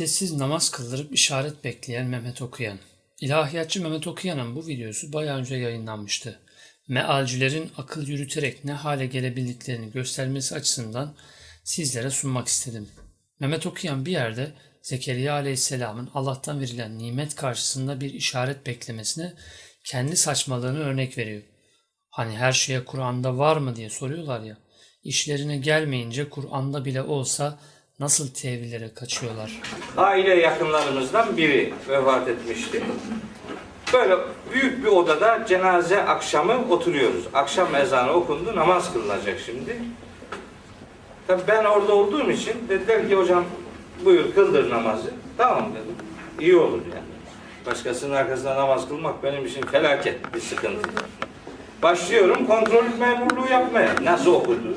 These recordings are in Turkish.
Sessiz namaz kıldırıp işaret bekleyen Mehmet Okuyan. İlahiyatçı Mehmet Okuyan'ın bu videosu bayağı önce yayınlanmıştı. Mealcilerin akıl yürüterek ne hale gelebildiklerini göstermesi açısından sizlere sunmak istedim. Mehmet Okuyan bir yerde Zekeriya Aleyhisselam'ın Allah'tan verilen nimet karşısında bir işaret beklemesine kendi saçmalığını örnek veriyor. Hani her şeye Kur'an'da var mı diye soruyorlar ya. İşlerine gelmeyince Kur'an'da bile olsa nasıl tevillere kaçıyorlar. aile yakınlarımızdan biri vefat etmişti. Böyle büyük bir odada cenaze akşamı oturuyoruz. Akşam ezanı okundu, namaz kılınacak şimdi. Tabii ben orada olduğum için dediler ki hocam buyur kıldır namazı. Tamam dedim. İyi olur yani. Başkasının arkasında namaz kılmak benim için felaket bir sıkıntı. Başlıyorum kontrol memurluğu yapmaya. Nasıl okudu?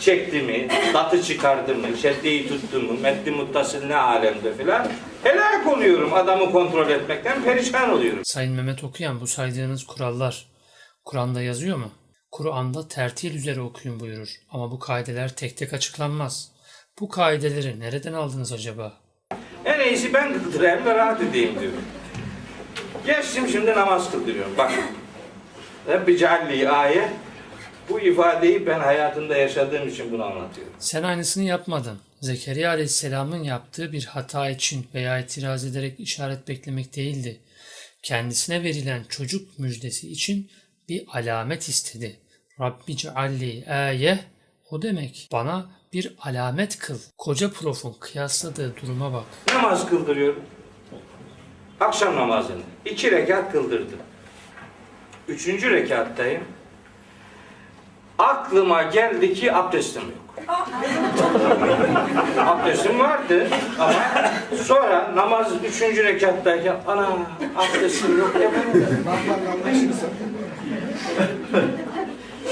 Çekti mi? Datı çıkardı mı? Şeddeyi tuttu mu? Metni muttasıl ne alemde filan. Helak oluyorum adamı kontrol etmekten perişan oluyorum. Sayın Mehmet Okuyan bu saydığınız kurallar Kur'an'da yazıyor mu? Kur'an'da tertil üzere okuyun buyurur ama bu kaideler tek tek açıklanmaz. Bu kaideleri nereden aldınız acaba? En iyisi ben kıldırayım da rahat edeyim diyorum. Geçtim şimdi namaz kıldırıyorum. Bak. Rabbi cealli ayet. Bu ifadeyi ben hayatımda yaşadığım için bunu anlatıyorum. Sen aynısını yapmadın. Zekeriya Aleyhisselam'ın yaptığı bir hata için veya itiraz ederek işaret beklemek değildi. Kendisine verilen çocuk müjdesi için bir alamet istedi. Rabbi cealli aye o demek. Bana bir alamet kıl. Koca profun kıyasladığı duruma bak. Namaz kıldırıyorum. Akşam namazını. iki rekat kıldırdım. Üçüncü rekattayım. Aklıma geldi ki abdestim yok. abdestim vardı ama sonra namaz üçüncü rekattayken ana abdestim yok ya benim.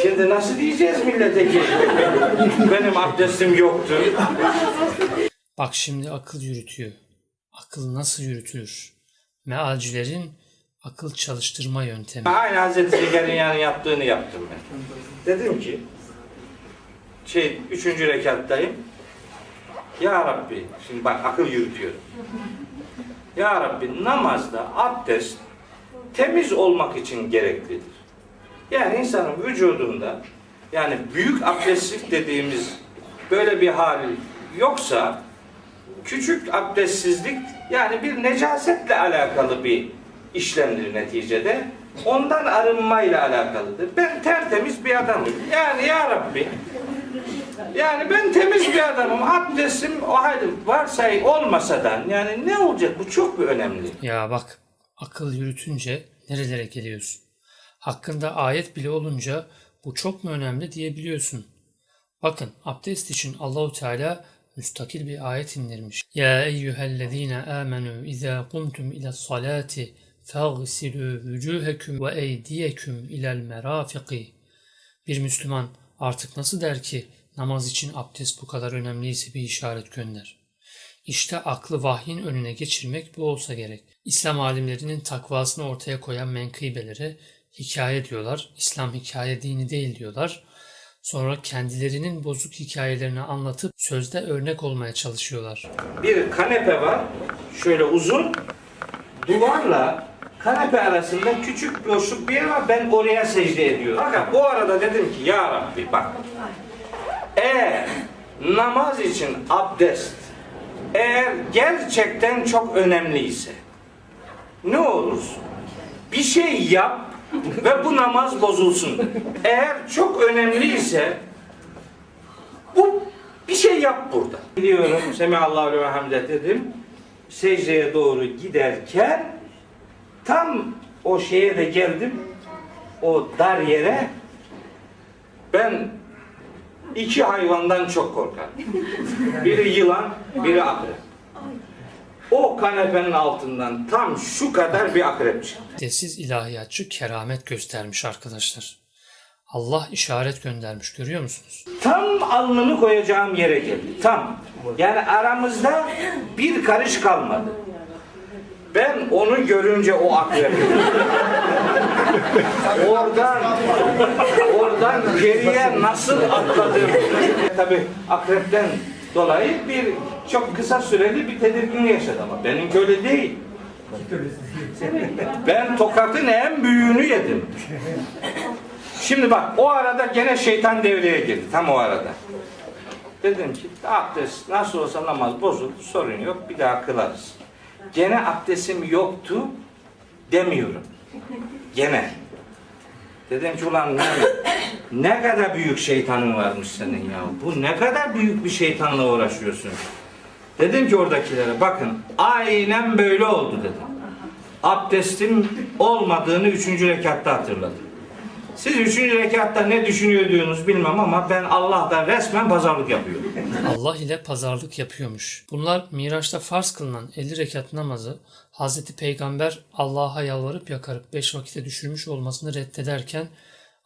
Şimdi nasıl diyeceğiz millete ki benim abdestim yoktu. Bak şimdi akıl yürütüyor. Akıl nasıl yürütülür? Mealcilerin akıl çalıştırma yöntemi. Aynı Hazreti Zekeriya'nın yaptığını yaptım ben. Dedim ki şey üçüncü rekattayım. Ya Rabbi şimdi bak akıl yürütüyorum. Ya Rabbi namazda abdest temiz olmak için gereklidir. Yani insanın vücudunda yani büyük abdestlik dediğimiz böyle bir hal yoksa küçük abdestsizlik yani bir necasetle alakalı bir işlemdir neticede. Ondan arınmayla alakalıdır. Ben tertemiz bir adamım. Yani ya Rabbi yani ben temiz bir adamım. Abdestim o halde varsay olmasadan yani ne olacak bu çok bir önemli. Ya bak akıl yürütünce nerelere geliyorsun? Hakkında ayet bile olunca bu çok mu önemli diyebiliyorsun. Bakın abdest için Allahu Teala müstakil bir ayet indirmiş. Ya eyyühellezine amenu izâ kumtum ila salati vücûheküm ve eydiyeküm ilel merafiki. Bir Müslüman artık nasıl der ki namaz için abdest bu kadar önemliyse bir işaret gönder. İşte aklı vahyin önüne geçirmek bu olsa gerek. İslam alimlerinin takvasını ortaya koyan menkıbelere hikaye diyorlar. İslam hikaye dini değil diyorlar. Sonra kendilerinin bozuk hikayelerini anlatıp sözde örnek olmaya çalışıyorlar. Bir kanepe var. Şöyle uzun. Duvarla kanepe arasında küçük boşluk bir yer var. Ben oraya secde ediyorum. Fakat o arada dedim ki ya Rabbi bak. Eğer namaz için abdest eğer gerçekten çok önemliyse ne olursun bir şey yap ve bu namaz bozulsun. Eğer çok önemliyse bu bir şey yap burada. Diyorum Semihallahu ve hamde dedim. Secdeye doğru giderken tam o şeye de geldim. O dar yere ben iki hayvandan çok korkarım. Biri yılan, biri akrep. O kanepenin altından tam şu kadar bir akrep çıktı. Desiz ilahiyatçı keramet göstermiş arkadaşlar. Allah işaret göndermiş görüyor musunuz? Tam alnımı koyacağım yere geldi. Tam. Yani aramızda bir karış kalmadı. Onu görünce o akrep. oradan oradan geriye nasıl atladım? Tabii akrepten dolayı bir çok kısa süreli bir tedirginlik yaşadı ama benimki öyle değil. Ben tokatın en büyüğünü yedim. Şimdi bak o arada gene şeytan devreye girdi tam o arada. Dedim ki abdest nasıl olsa namaz bozuldu sorun yok bir daha kılarız. Gene abdestim yoktu demiyorum. Gene. Dedim ki ulan ne, ne kadar büyük şeytanın varmış senin ya. Bu ne kadar büyük bir şeytanla uğraşıyorsun. Dedim ki oradakilere bakın aynen böyle oldu dedim. Abdestim olmadığını üçüncü rekatta hatırladım. Siz üçüncü rekatta ne düşünüyordunuz bilmem ama ben Allah'tan resmen pazarlık yapıyorum. Allah ile pazarlık yapıyormuş. Bunlar Miraç'ta farz kılınan 50 rekat namazı Hazreti Peygamber Allah'a yalvarıp yakarıp 5 vakite düşürmüş olmasını reddederken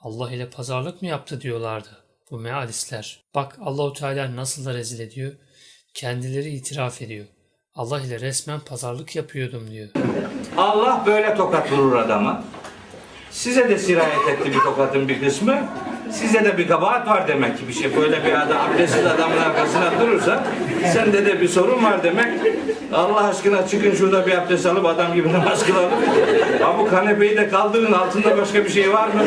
Allah ile pazarlık mı yaptı diyorlardı bu mealistler. Bak Allahu Teala nasıl da rezil ediyor. Kendileri itiraf ediyor. Allah ile resmen pazarlık yapıyordum diyor. Allah böyle tokat vurur adama. Size de sirayet etti bir tokatın bir kısmı. Size de bir kabahat var demek ki bir şey. Böyle bir adam abdestsiz adamın arkasına durursa sende de bir sorun var demek. Allah aşkına çıkın şurada bir abdest alıp adam gibi namaz kılalım. Ha bu kanepeyi de kaldırın altında başka bir şey var mı?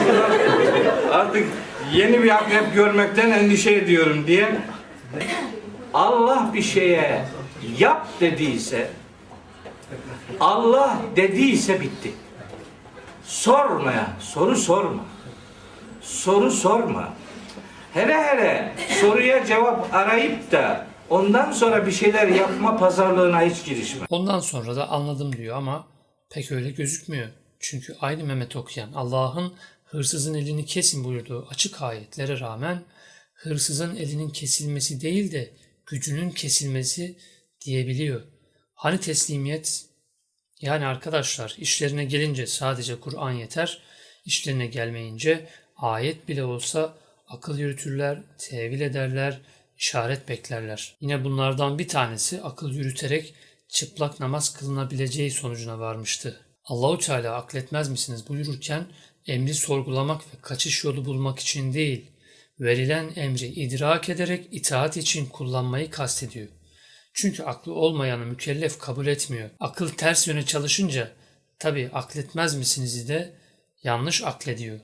Artık yeni bir akrep görmekten endişe ediyorum diye. Allah bir şeye yap dediyse Allah dediyse bitti. Sormaya, soru sorma. Soru sorma. Hele hele soruya cevap arayıp da ondan sonra bir şeyler yapma pazarlığına hiç girişme. Ondan sonra da anladım diyor ama pek öyle gözükmüyor. Çünkü aynı Mehmet okuyan Allah'ın hırsızın elini kesin buyurduğu açık ayetlere rağmen hırsızın elinin kesilmesi değil de gücünün kesilmesi diyebiliyor. Hani teslimiyet? Yani arkadaşlar işlerine gelince sadece Kur'an yeter, işlerine gelmeyince ayet bile olsa akıl yürütürler, tevil ederler, işaret beklerler. Yine bunlardan bir tanesi akıl yürüterek çıplak namaz kılınabileceği sonucuna varmıştı. Allahu Teala akletmez misiniz buyururken emri sorgulamak ve kaçış yolu bulmak için değil, verilen emri idrak ederek itaat için kullanmayı kastediyor. Çünkü aklı olmayanı mükellef kabul etmiyor. Akıl ters yöne çalışınca tabi akletmez misiniz de yanlış aklediyor.